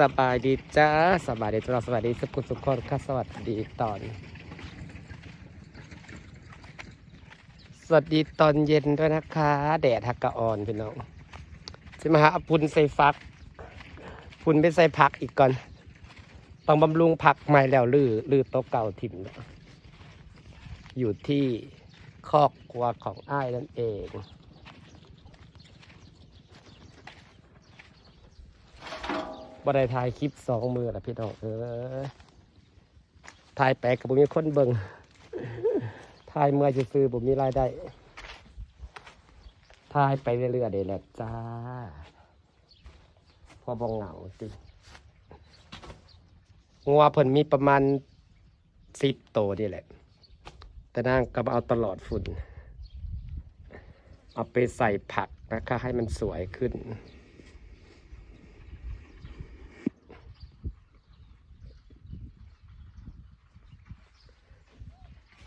สบายดีจ้าสบายดีจ้าสบายดีสุขสุขคนค่ะสวัสดีตอน สวัสดีตอนเย็นด้วยนะคะ แดดฮักกะออนพี่น้องจะมาหาเอาพุนใส่ฟัก พุนไปใส่ผักอีกก่อนต้องบำรุงผักใหม่แล้วลือลือโต๊ะเก่าถิ่มอยู่ที่คอกครัวของอ้ายนั่นเอง บ่ได้ถ่ายคลิปสองมือละพี่น้องเออถ่ายแปลกกับผมมีคนเบิงถ่ายเมื่อจะซื้อผมมีรายได้ถ่ายไปเรื่อยๆเดี๋ยวแหละจ้า พอบองเหงาสิงัวเพิ่นมีประมาณสิบโตวนี่แหละ แต่นางก็เอาตลอดฝุ่น เอาไปใส่ผักนะคะ ให้มันสวยขึ้น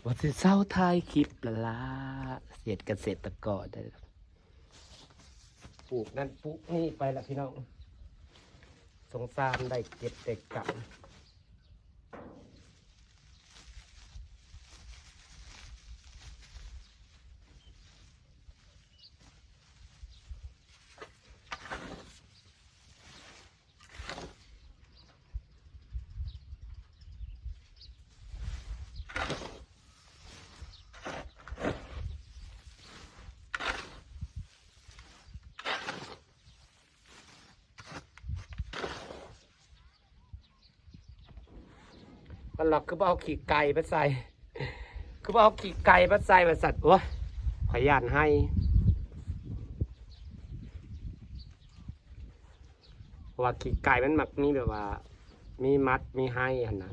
ว่าสิเศร้าทายคลิปละละเสียดเกษตรกรได้ปลูกนั่นปลูกนี่ไปละพี่น้อง สงสารได้เก็บเด็กกลับ มันหลอกคือบ่เอาขี่ไก่มาใส่ คือบ่เอาขี่ไก่มาใส่มาสัตว์โอ้ยขยานให้ว่าขี่ไก่มันมักมีแบบว่า มีมัดมีให้หันนะ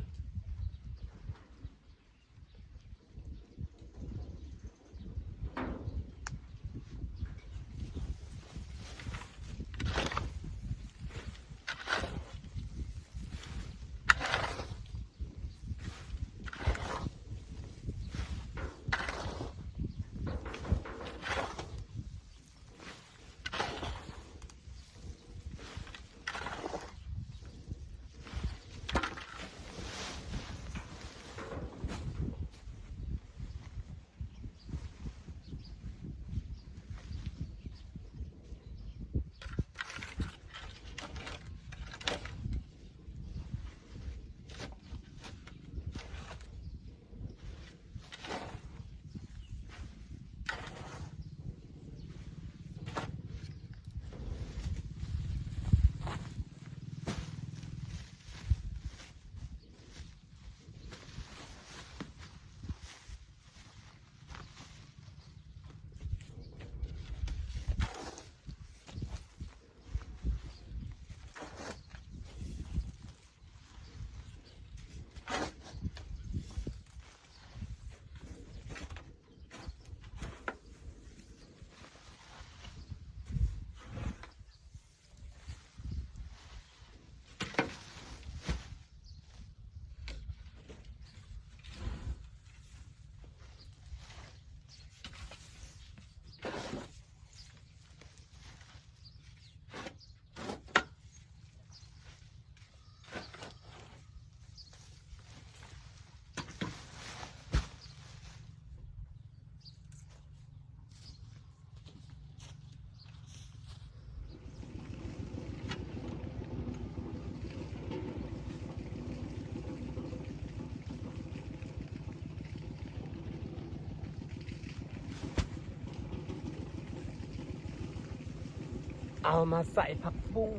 เอามาใส่ผักบุ้ง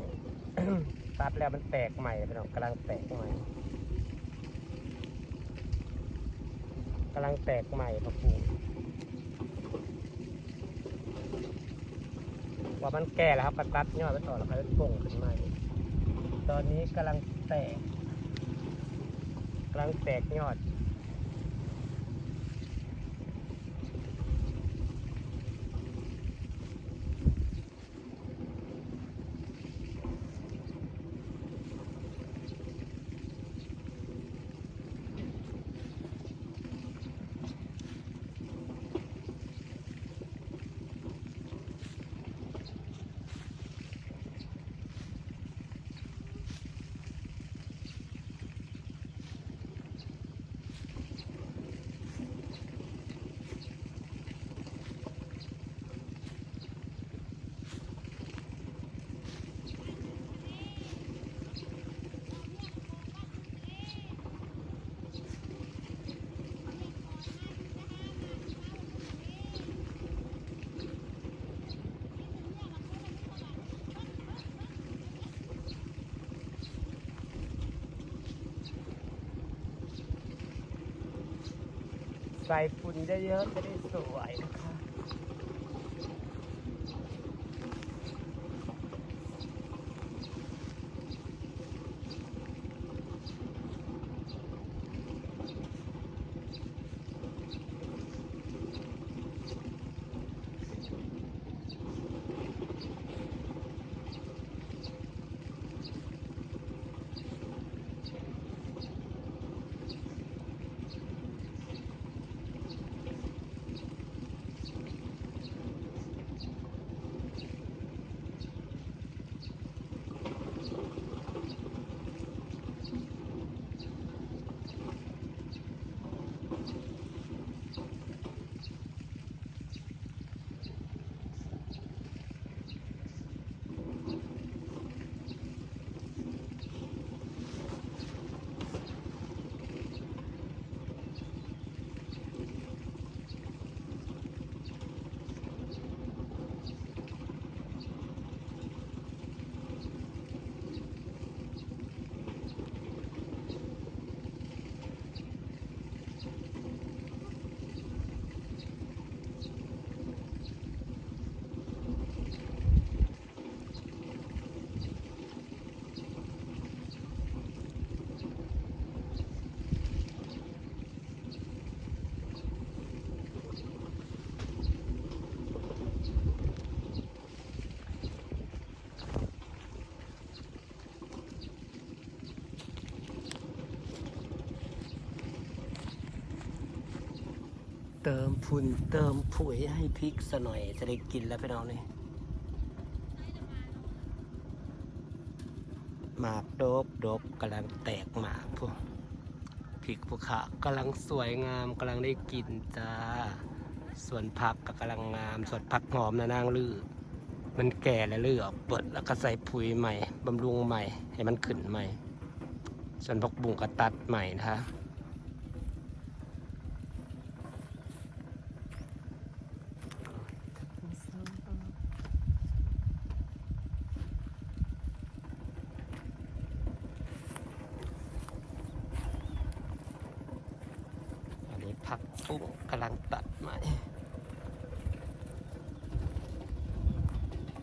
ตัดแล้วมันแตกใหม่พี่น้องกำลังแตกใหม่กำลังแตกใหม่ผักบุ้งว่ามันแก่แล้วครับก็ตัดยอดไปต่อแล้วก็จะป่งขึ้นใหม่ตอนนี้กำลังแตกกำลังแตกยอด ใส่ฝุ่นเยอะๆจะได้สวยนะคะ ติมพุ่นเติมผุยให้พริกสหน่อยจะได้กินแล้วพี่น้องนี่หมากโดบโดบกำลังแตกหมากพวกพริกภูเขากำลังสวยงามกำลังได้กินจ้าส่วนผักก็กำลังงามส่วนผักหอมนะนางลือมันแก่แล้วลือออกเปิดแล้วก็ใส่ปุ๋ยใหม่บำรุงใหม่ให้มันขึ้นใหม่ ส่วนผักบุ้งก็ตัดใหม่นะคะ อัน นี้ผักบุ้งกำลังตัดใหม่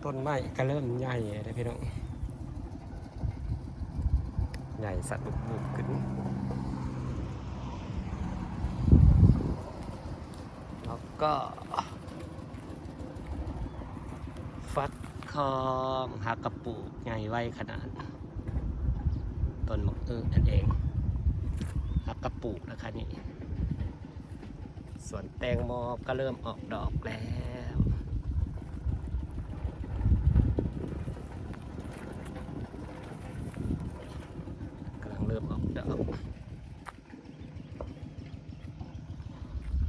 ต้นไม้ก็เริ่มใหญ่แล้วพี่น้องใหญ่สัตว์บุกบุกขึ้นแล้วก็ฟักทองหักกระปุกใหญ่ไว้ขนาดต้นมะเอือนั่นเองหักกระปุกนะคะนี่ ส่วนแตงโมก็เริ่มออกดอกแล้วกำลังเริ่มออกดอก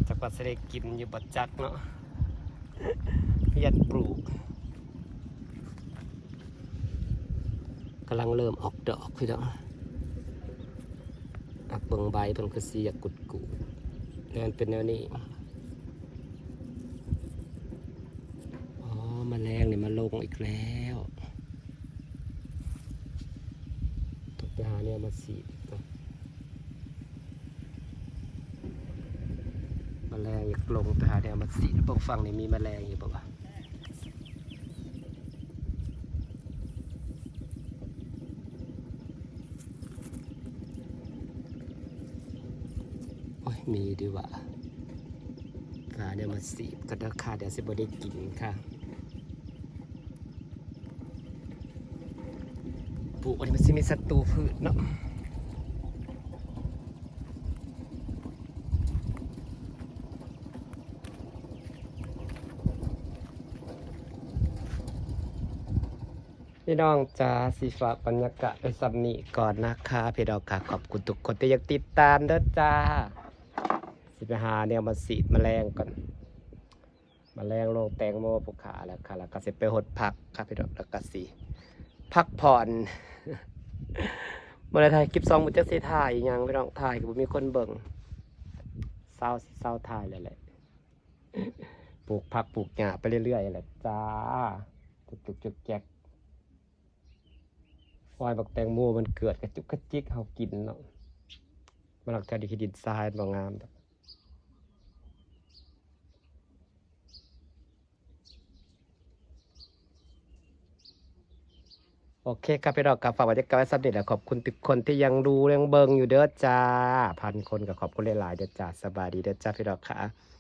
จักว่าจะได้กินอยู่บัดจักเนาะเพียนปลูกกำลังเริ่มออกดอกพี่น้องอักเบิงใบเป็นคือสีอยากกุด มันเป็นแนวนี้ อ๋อมแมลงเนี่ยมาลงอีกแล้วต้องไปหาเนี่ยมาสีดก่อมแมลงอยากลงไปหาเนี่ยมาสีดพวกฟังเนี่ยมีมแมลงอยู่ปะวะ มีดีว่าค่ะเดี๋ยวมาสีบก็เด้ค่ะเดี๋ยวสิบได้กินค่ะปลูกอันนี้มันสิมีศัตรูพืชเนาะพี่น้องจ้าสีฝาบรรยากาศไปสำนีก่อนนะคะพี่น้องค่ะขอบคุณทุกคนที่ยังติดตามเด้อจ้า สิไปหาเนี่ยมาสีดแมลงก่อนมแมลงลงแตงโมภูกขาแล้วค่ะแล้วก็สิไปหดผักครับพี่น้องแล้วก็สิพักผ่อนเมื่อไรถ่ายคลิปซองมุจักสิถ่ายยังพี่น้องถ่ายก็บ่มีคนเบิ่งเศร้าเศร้าถ่ายเลยแหละปลูกผักปลูกหญ้าไปเรื่อยๆแหละจ้าจุกจุกจุกแจกฟอยบักแตงโมมันเกิดกระจุกกระจิกเฮากินเนาะมันหลักแถวดีขีดินทรายบ่งามดอก โอเคครับพี่ดอกกับฝากบรรยกาศไว้สัปเดตและขอบคุณทุกคนที่ยังดูยังเบิงอยู่เด้อจ้า พันคนกับขอบคุณหลายๆเด้อจ้าสบายดีเด้อจ้าพี่ดอกค่ะ